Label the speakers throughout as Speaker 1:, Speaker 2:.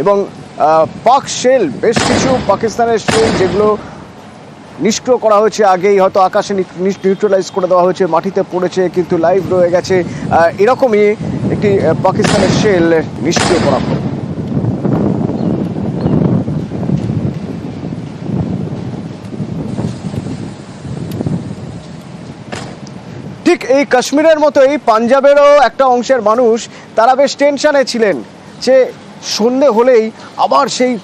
Speaker 1: এবং পাক শেল, বেশ কিছু পাকিস্তানের শেল যেগুলো নিষ্ক্রিয় করা হয়েছে আগেই, হয়তো আকাশে নিউট্রালাইজ করে দেওয়া হয়েছে, মাটিতে পড়েছে, কিন্তু লাইভ রয়ে গেছে। এরকমই একটি পাকিস্তানের শেল নিষ্ক্রিয় করা হলো। ঠিক এই কাশ্মীরের মতোই পাঞ্জাবেরও একটা অংশের মানুষ, তারা বেশ টেনশনে ছিলেন যে সন্ধে হলেই আবার সেই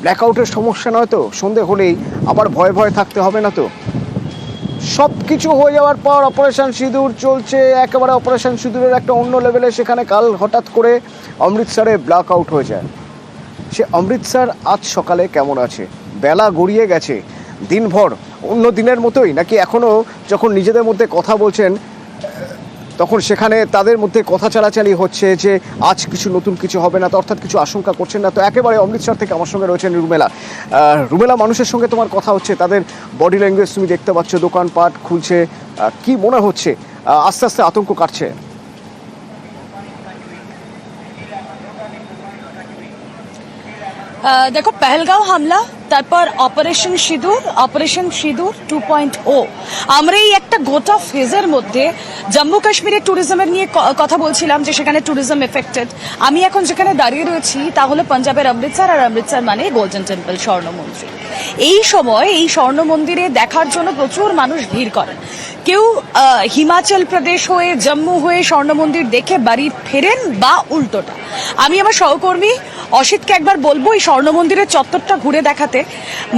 Speaker 1: ব্ল্যাকআউটের সমস্যা নয় তো? সন্ধে হলেই আবার ভয়ে ভয়ে থাকতে হবে না তো? সব কিছু হয়ে যাওয়ার পর অপারেশন সিঁদুর চলছে, একেবারে অপারেশন সিঁদুরের একটা অন্য লেভেলে সেখানে কাল হঠাৎ করে অমৃতসরে ব্ল্যাক আউট হয়ে যায়। সে অমৃতসর আজ সকালে কেমন আছে? বেলা গড়িয়ে গেছে। দিনভর, অন্য দিনের মতোই? নাকি এখনও যখন নিজেদের মধ্যে কথা বলছেন তখন সেখানে তাদের মধ্যে কথা চালাচালি হচ্ছে যে আজ কিছু নতুন কিছু হবে না, তো অর্থাৎ কিছু আশঙ্কা করছেন না। তো একেবারে অমৃতসর থেকে আমার সঙ্গে রয়েছেন রুমেলা। রুমেলা, মানুষের সঙ্গে তোমার কথা হচ্ছে, তাদের বডি ল্যাঙ্গুয়েজ তুমি দেখতে পাচ্ছ, দোকানপাট খুলছে কি মনে হচ্ছে? আস্তে আস্তে আতঙ্ক কাটছে।
Speaker 2: দেখো, পেহেলগাঁও হামলা তারপর অপারেশন সিঁদুর অপারেশন সিঁদুর টু পয়েন্ট ও আমরা এই একটা গোটা ফেজের মধ্যে জম্মু কাশ্মীরের ট্যুরিজমের নিয়ে কথা বলছিলাম যে সেখানে ট্যুরিজম এফেক্টেড আমি এখন যেখানে দাঁড়িয়ে রয়েছি, তা হলো পাঞ্জাবের অমৃতসর আর অমৃতসর মানে গোল্ডেন টেম্পল স্বর্ণ মন্দির এই সময় এই স্বর্ণ মন্দিরে দেখার জন্য প্রচুর মানুষ ভিড় করেন। কেউ হিমাচল প্রদেশ হয়ে, জম্মু হয়ে স্বর্ণ মন্দির দেখে বাড়ি ফেরেন বা উল্টোটা? আমি আমার সহকর্মী অসিতকে একবার বলব, এই স্বর্ণ মন্দিরের চত্বরটা ঘুরে দেখাতে।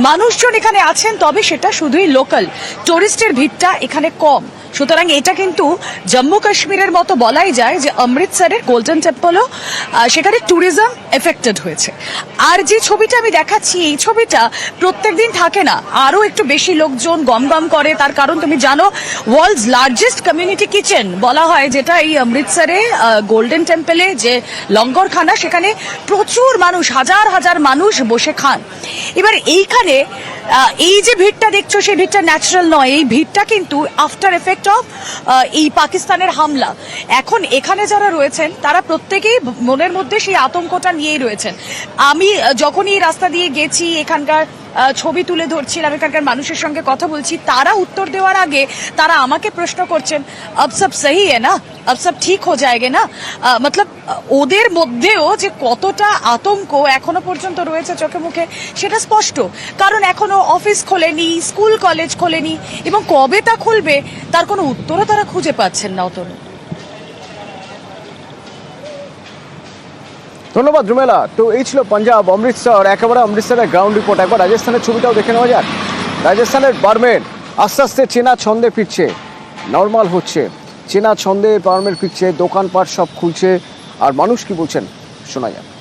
Speaker 2: মানুষজন এখানে আছেন, তবে সেটা শুধুই লোকাল। টুরিস্টের ভিড়টা এখানে কম। সুতরাং এটা কিন্তু জম্মু কাশ্মীরের মতো বলাই যায় যে অমৃতসরের গোল্ডেন টেম্পলও সেখানে ট্যুরিজম এফেক্টেড হয়েছে। আর যে ছবিটা আমি দেখাচ্ছি, এই ছবিটা প্রত্যেকদিন থাকে না। আরও একটু বেশি লোকজন গম গম করে, তার কারণ তুমি জানো ওয়ার্ল্ডস লার্জেস্ট কমিউনিটি কিচেন বলা হয়, যেটা এই অমৃতসরে গোল্ডেন টেম্পলে যে লঙ্গরখানা, সেখানে প্রচুর মানুষ, হাজার হাজার মানুষ বসে খান। এবার এইখানে এই যে ভিড়টা দেখছ, সেই ভিড়টা ন্যাচারাল নয়। এই ভিড়টা কিন্তু আফটার এফেক্ট অফ এই পাকিস্তানের হামলা। এখন এখানে যারা রয়েছেন, তারা প্রত্যেকেই মনের মধ্যে সেই আতঙ্কটা নিয়েই রয়েছেন। আমি যখনই এই রাস্তা দিয়ে গেছি, এখানকার ছবি তুলে ধরছিলাম, এখানকার মানুষের সঙ্গে কথা বলছি, তারা উত্তর দেওয়ার আগে তারা আমাকে প্রশ্ন করছেন, আব সব সহি না? আব সব ঠিক হো যায়গে না? মতলব ওদের মধ্যেও যে কতটা আতঙ্ক এখনও পর্যন্ত রয়েছে চোখে মুখে, সেটা স্পষ্ট। কারণ এখনও অফিস খোলেনি, স্কুল, কলেজ খোলেনি, এবং কবে তা খুলবে, তার কোনো উত্তরও তারা খুঁজে পাচ্ছেন না, অতনু।
Speaker 1: ধন্যবাদ, রুমেলা। তো এই ছিল পাঞ্জাব, অমৃতসর, একেবারে অমৃতসরের গ্রাউন্ড রিপোর্ট একবার রাজস্থানের ছবিটাও দেখে নেওয়া যাক। রাজস্থানের বারমের, আস্তে আস্তে চেনা ছন্দে ফিরছে। নর্মাল হচ্ছে। চেনা ছন্দে বারমের ফিরছে, দোকানপাট সব খুলছে। আর মানুষ কি বলছেন, শোনা যাক।